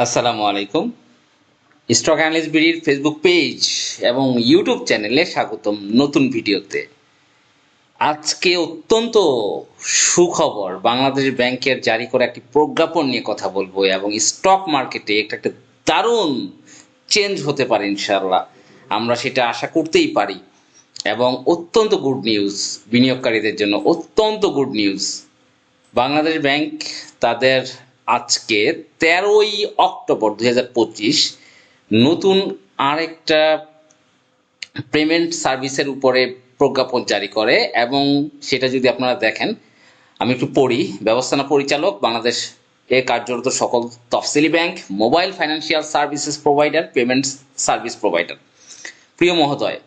আসসালামু আলাইকুম। Stock analyst বিডির ফেসবুক পেজ এবং ইউটিউব চ্যানেলে স্বাগতম নতুন ভিডিওতে। আজকে অত্যন্ত সুখবর, বাংলাদেশ ব্যাংকের জারি করা একটি প্রজ্ঞাপন নিয়ে কথা বলব এবং স্টক মার্কেটে একটা একটা দারুণ চেঞ্জ হতে পারে ইনশাল্লাহ আমরা সেটা আশা করতেই পারি। এবং অত্যন্ত গুড নিউজ বিনিয়োগকারীদের জন্য অত্যন্ত গুড নিউজ বাংলাদেশ ব্যাংক তাদের আজকে তেরোই অক্টোবর দুই হাজার পঁচিশ নতুন আরেকটা পেমেন্ট সার্ভিসের উপরে প্রজ্ঞাপন জারি করে এবং সেটা যদি আপনারা দেখেন, আমি একটু পড়ি। ব্যবস্থাপনা পরিচালক, বাংলাদেশ এ কার্যরত সকল তফসিলি bank, mobile financial services provider payment service provider প্রিয় মহোদয়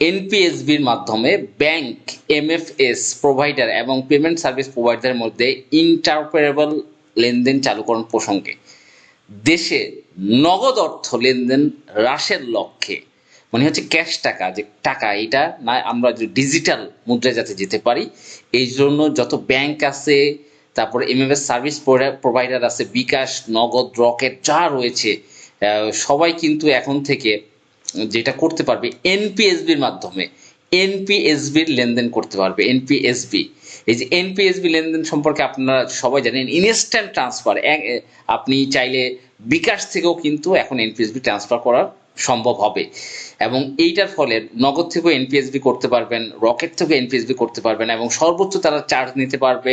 এনপিএসবির মাধ্যমে ব্যাংক এমএফএস প্রোভাইডার এবং পেমেন্ট সার্ভিস প্রোভাইডারের মধ্যে ইন্টারপারেবল লেনদেন চালুকরণ প্রসঙ্গে। দেশে নগদ অর্থ লেনদেন হ্রাসের লক্ষ্যে মানে হচ্ছে ক্যাশ টাকা, যে টাকা এটা না আমরা যে ডিজিটাল মুদ্রায় যাতে যেতে পারি, এই জন্য যত ব্যাংক আছে, তারপরে এমএফএস সার্ভিস প্রোভাইডার আছে, বিকাশ, নগদ, রকেট, যা রয়েছে সবাই কিন্তু এখন থেকে যেটা করতে পারবে এনপিএসবির মাধ্যমে। এনপিএসবির লেনদেন করতে পারবে এনপিএসবি এই যে এনপিএসবি লেনদেন সম্পর্কে আপনারা সবাই জানেন ইনস্ট্যান্ট ট্রান্সফার আপনি চাইলে বিকাশ থেকেও কিন্তু এখন এনপিএসবি ট্রান্সফার করার সম্ভব হবে। এবং এইটার ফলে নগদ থেকেও এনপিএসবি করতে পারবেন, রকেট থেকেও এনপিএসবি করতে পারবেন এবং সর্বোচ্চ তারা চার্জ নিতে পারবে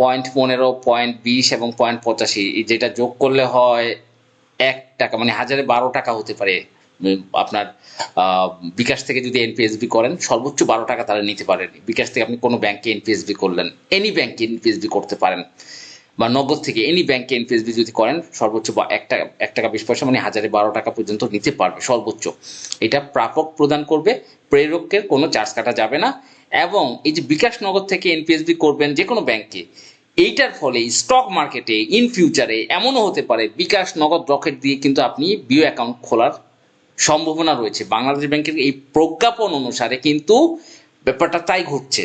পয়েন্ট পনেরো পয়েন্ট বিশ এবং পয়েন্ট পঁচাশি, যেটা যোগ করলে হয় এক টাকা মানে হাজারে বারো টাকা হতে পারে। আপনার বিকাশ থেকে যদি এনপিএসবি করেন, সর্বোচ্চ বারো টাকা তারা নিতে পারেন। বিকাশ থেকে আপনি কোনো ব্যাংকে এনপিএসবি করলেন। এনি ব্যাংকে এনপিএসবি করতে পারেন। বা নগদ থেকে এনি ব্যাংকে এনপিএসবি যদি করেন, সর্বোচ্চ বা এক টাকা এক টাকা বিশ পয়সা মানে হাজারে বারো টাকা পর্যন্ত নিতে পারবে, সর্বোচ্চ। এটা প্রাপক প্রদান করবে, প্রেরকের কোনো চার্জ কাটা যাবে না। এবং এই যে বিকাশ নগদ থেকে এনপিএসবি করবেন যে কোনো ব্যাংকে এইটার ফলে স্টক মার্কেটে ইন ফিউচারে এমনও হতে পারে, বিকাশ নগদ রকেট দিয়ে কিন্তু আপনি বিও অ্যাকাউন্ট খোলার সম্ভাবনা রয়েছে। বাংলাদেশ ব্যাংকের এই প্রজ্ঞাপন অনুসারে কিন্তু ব্যাপারটা তাই ঘটছে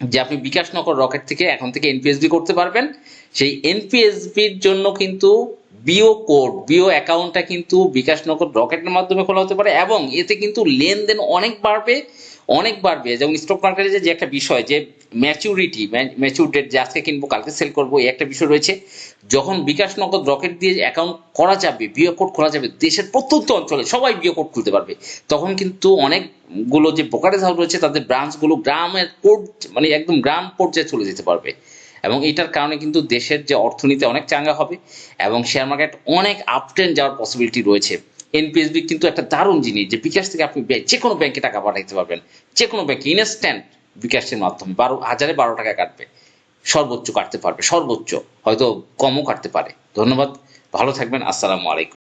যে আপনি বিকাশ নগর রকেট থেকে এখন থেকে এনপিএসবি করতে পারবেন। সেই এনপিএসবির জন্য কিন্তু বিও কোড বিও অ্যাকাউন্টটা কিন্তু বিকাশ নগর রকেটের মাধ্যমে খোলা হতে পারে এবং এতে কিন্তু লেনদেন অনেক বাড়বে অনেক বাড়বে। যেমন স্টক মার্কেটে যে একটা বিষয় যে ম্যাচুরিটি ম্যাচুর ডেট যে আজকে কিনবো, কালকে সেল করব, এই একটা বিষয় রয়েছে। যখন বিকাশ নগদ রকেট দিয়ে অ্যাকাউন্ট করা যাবে বিও কোড খোলা যাবে দেশের প্রত্যন্ত অঞ্চলে, সবাই বিও কোড খুলতে পারবে। তখন কিন্তু অনেকগুলো যে ব্রোকারেজ হাউস রয়েছে, তাদের ব্রাঞ্চগুলো গ্রামের পোর্ট মানে একদম গ্রাম পর্যায়ে চলে যেতে পারবে। এবং এটার কারণে কিন্তু দেশের যে অর্থনীতি অনেক চাঙ্গা হবে এবং শেয়ার মার্কেট অনেক আপ ট্রেন্ড যাওয়ার পসিবিলিটি রয়েছে। এনপিএসবি কিন্তু একটা দারুণ জিনিস যে বিকাশ থেকে আপনি যে কোনো ব্যাংকে টাকা পাঠাইতে পারবেন। যে কোনো ব্যাংকে ইনস্ট্যান্ট বিকাশের মাধ্যমে বারো হাজারে বারো টাকা কাটবে। সর্বোচ্চ কাটতে পারবে, সর্বোচ্চ। হয়তো কমও কাটতে পারে। ধন্যবাদ, ভালো থাকবেন, আসসালামু আলাইকুম।